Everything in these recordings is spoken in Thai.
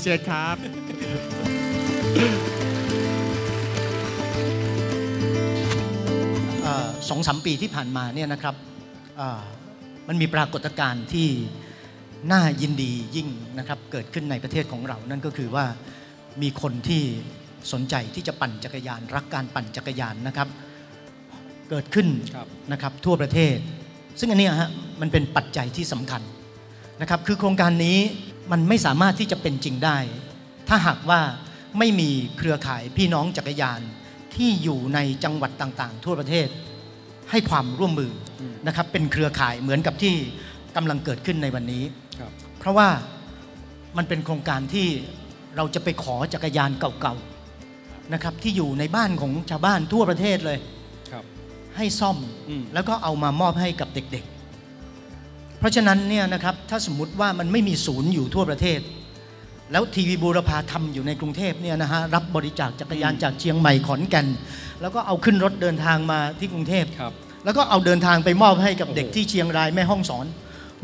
พี่เชษครับ สองสามปีที่ผ่านมาเนี่ยนะครับอ่ามันมีปรากฏการณ์ที่น่ายินดียิ่งนะครับเกิดขึ้นในประเทศของเรา นั่นก็คือว่ามีคนที่สนใจที่จะปั่นจักรยาน รักการปั่นจักรยานนะครับ เกิดขึ้นครับนะครับทั่วประเทศ ซึ่งอันเนี้ยฮะมันเป็นปัจจัยที่สำคัญนะครับคือโครงการนี้ มันไม่สามารถที่จะเป็นจริงได้ ถ้าหากว่าไม่มีเครือข่ายพี่น้องจักรยานที่อยู่ในจังหวัดต่างๆ ทั่วประเทศ ให้ความร่วมมืออนะครับ เป็นเครือข่ายเหมือนกับที่กำลังเกิดขึ้นในวันนี้ครับเพราะว่ามันเป็นโครงการที่เราจะไปขอจักรยานเก่าๆนะครับ ที่อยู่ในบ้านของชาวบ้านทั่วประเทศเลยครับให้ซ่อมอืมแล้วก็เอามามอบให้กับเด็กๆ เพราะฉะนั้นเนี่ยนะครับถ้าสมมุติว่ามันไม่มีศูนย์อยู่ทั่วประเทศ แล้วทีวีบูรพาทำอยู่ในกรุงเทพเนี่ยนะฮะรับบริจาคจักรยานจากเชียงใหม่ขอนแก่น แล้วก็เอาขึ้นรถเดินทางมาที่กรุงเทพครับแล้วก็เอาเดินทางไปมอบให้กับโอ้โหเด็กที่เชียงรายแม่ห้องสอน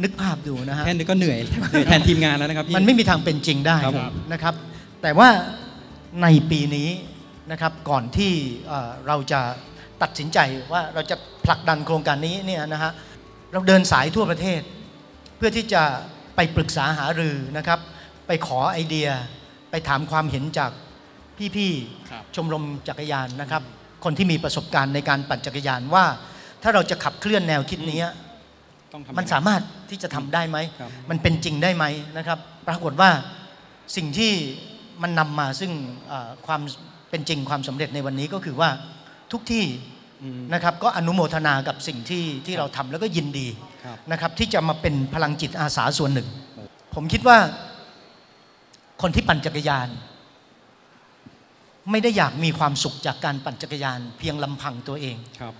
นึกภาพดูนะฮะแค่นี้ก็เหนื่อยเหนื่อยแทนทีมงานแล้วนะครับพี่มันไม่มีทางเป็นจริงได้ครับผมนะครับ แต่ว่าในปีนี้นะครับก่อนที่เอ่อเราจะตัดสินใจว่าเราจะผลักดันโครงการนี้เนี่ยนะฮะ เราเดินสายทั่วประเทศ เพื่อที่จะไปปรึกษาหารือนะครับ ไปขอไอเดีย ไปถามความเห็นจากพี่ครับๆชมรมจักรยานนะครับ คนที่มีประสบการณ์ในการปั่นจักรยานว่า ถ้าเราจะขับเคลื่อนแนวคิดนี้ต้องทำมันสามารถที่จะทำได้ไหมครับมันเป็นจริงได้ไหมนะครับ ปรากฏว่าสิ่งที่มันนำมาซึ่งเอ่อความเป็นจริงความสำเร็จในวันนี้ก็คือว่าทุกที่อืม นะครับก็อนุโมทนากับสิ่งที่ที่เราทำแล้วก็ยินดีครับนะครับที่จะมาเป็นพลังจิตอาสาส่วนหนึ่ง ผมคิดว่า คนที่ปั่นจักรยาน ไม่ได้อยากมีความสุขจากการปั่นจักรยาน เพียงลำพังตัวเองครับ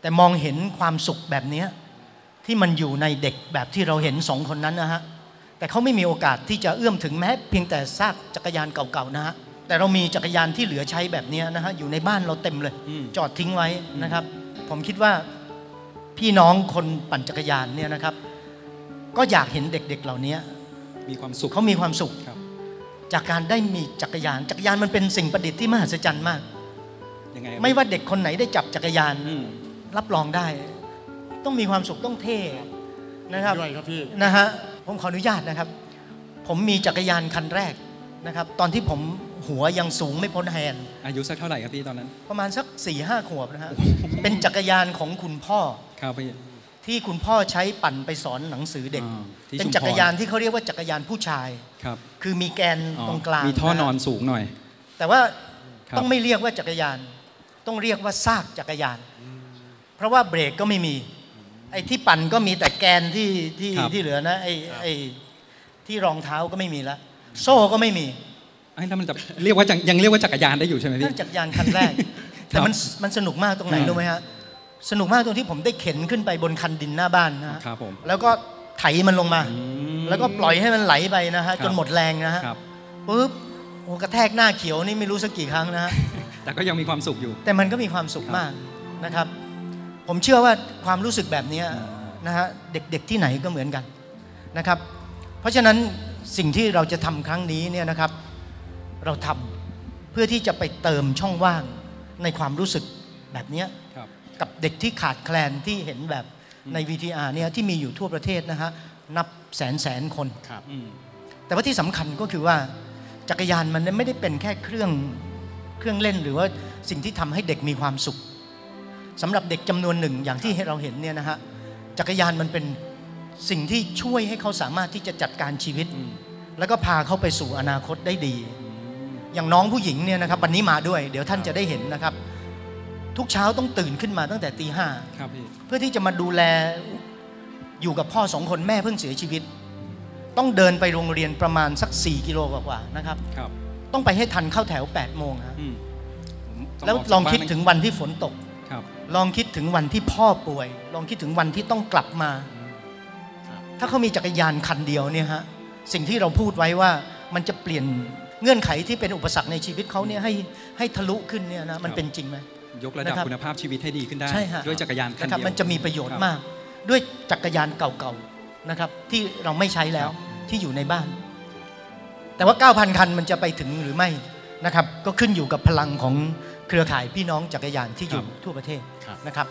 แต่มองเห็นความสุขแบบเนี้ยที่มันอยู่ในเด็กแบบที่เราเห็นสองคนนั้นนะฮะแต่เขาไม่มีโอกาสที่จะเอื้อมถึงแม้เพียงแต่ซากจักรยานเก่าๆนะฮะ แต่เรามีจักรยานที่เหลือใช้แบบเนี้ยนะฮะอยู่ในบ้านเราเต็มเลยอืมจอดทิ้งไว้นะครับ ผมคิดว่าพี่น้องคนปั่นจักรยานเนี่ยนะครับ ก็อยากเห็นเด็ก ๆ เหล่านี้มีความสุขเขามีความสุขครับจากการได้มีจักรยาน จักรยานมันเป็นสิ่งประดิษฐ์ที่มหัศจรรย์มากยังไงครับไม่ว่าเด็กคนไหนได้จับจักรยานอืมรับรองได้ ต้องมีความสุขต้องเท่นะครับด้วยครับพี่นะฮะผมขออนุญาตนะครับ ผมมีจักรยานคันแรกนะครับ ตอนที่ผม หัวยังสูงไม่พ้นแฮนด์อายุสักเท่าไหร่ครับพี่ตอนนั้น ประมาณสัก4ี่ห้าขวบนะฮะ เป็นจักรยานของคุณพ่อ ครับพี่ ที่คุณพ่อใช้ปั่นไปสอนหนังสือเด็ก อ่าที่เป็นชุมพจักรยานที่เขาเรียกว่าจักรยานผู้ชาย ครับคือมีแกนอ๋อตรงกลางมีท่อนอนะฮะสูงหน่อย แต่ว่าครับ ต้องไม่เรียกว่าจักรยาน ต้องเรียกว่าซากจักรยาน เพราะว่าเบรกก็ไม่มี ไอ้ที่ปั่นก็มีแต่แกนที่ที่ครับ ที่เหลือนะไอ้ไอ้ที่รองเท้าก็ไม่มีละ โซ่ก็ไม่มีไอ้ แล้วมันจะเรียกว่าจักยังเรียกว่าจักรยานได้อยู่ใช่ไหมพี่นั่นจักรยานคันแรก แต่มันมันสนุกมากตรงไหนอ่ารู้รู้ไหมฮะสนุกมากตรงที่ผมได้เข็นขึ้นไปบนคันดินหน้าบ้านนะฮะครับผมแล้วก็ไถมันลงมาอืมแล้วก็ปล่อยให้มันไหลไปนะฮะครับจนหมดแรงนะฮะครับปุ๊บโอ้กระแทกหน้าเขียวนี่ไม่รู้สักกี่ครั้งนะฮะแต่ก็ยังมีความสุขอยู่ แต่มันก็มีความสุขครับมากนะครับ ผมเชื่อว่าความรู้สึกแบบเนี้ยนะฮะเด็กๆที่ไหนก็เหมือนกันนะครับ เพราะฉะนั้นสิ่งที่เราจะทำครั้งนี้เนี่ยนะครับ เราทำเพื่อที่จะไปเติมช่องว่างในความรู้สึกแบบเนี้ยครับกับเด็กที่ขาดแคลนที่เห็นแบบใน VTR เนี่ยที่มีอยู่ทั่วประเทศนะฮะนับแสนแสนคนครับอืมแต่ว่าที่สำคัญก็คือว่าจักรยานมันไม่ได้เป็นแค่เครื่องเครื่องเล่นหรือว่าสิ่งที่ทำให้เด็กมีความสุขสำหรับเด็กจำนวนหนึ่งอย่างที่เราเห็นเนี่ยนะฮะจักรยานมันเป็นสิ่งที่ช่วยให้เขาสามารถที่จะจัดการชีวิตอืมแล้วก็พาเขาไปสู่อนาคตได้ดี อย่างน้องผู้หญิงเนี่ยนะครับวันนี้มาด้วย เดี๋ยวท่านจะได้เห็นนะครับ ทุกเช้าต้องตื่นขึ้นมาตั้งแต่ตีห้าครับพี่เพื่อที่จะมาดูแลอยู่กับพ่อสองคนแม่เพิ่งเสียชีวิต ต้องเดินไปโรงเรียนประมาณสัก 4 กิโลกว่าๆนะครับครับ ต้องไปให้ทันเข้าแถว8โมงฮะอืมผมต้แล้วกลองจากคิดบ้านถึงวันที่ฝนตกครับลองคิดถึงวันที่พ่อป่วย ลองคิดถึงวันที่ต้องกลับมาครับถ้าเขามีจักรยานคันเดียวเนี่ยฮะสิ่งที่เราพูดไว้ว่ามันจะเปลี่ยน เงื่อนไขที่เป็นอุปสรรคในชีวิตเขาเนี่ยให้ให้ทะลุขึ้นเนี่ยนะมันเป็นจริงไหมยกระดับนะครับคุณภาพชีวิตให้ดีขึ้นได้ใช่ฮะด้วยจักรยานคันนะครับเดียวมันจะมีประโยชครัน์บมาก ด้วยจักรยานเก่าๆนะครับ ที่เราไม่ใช้แล้วครับที่อยู่ในบ้าน แต่ว่า 9,000 คันมันจะไปถึงหรือไม่นะครับ ก็ขึ้นอยู่กับพลังของเครือข่ายพี่น้องจักรยานที่อยู่ครับทั่วประเทศครับนะครับ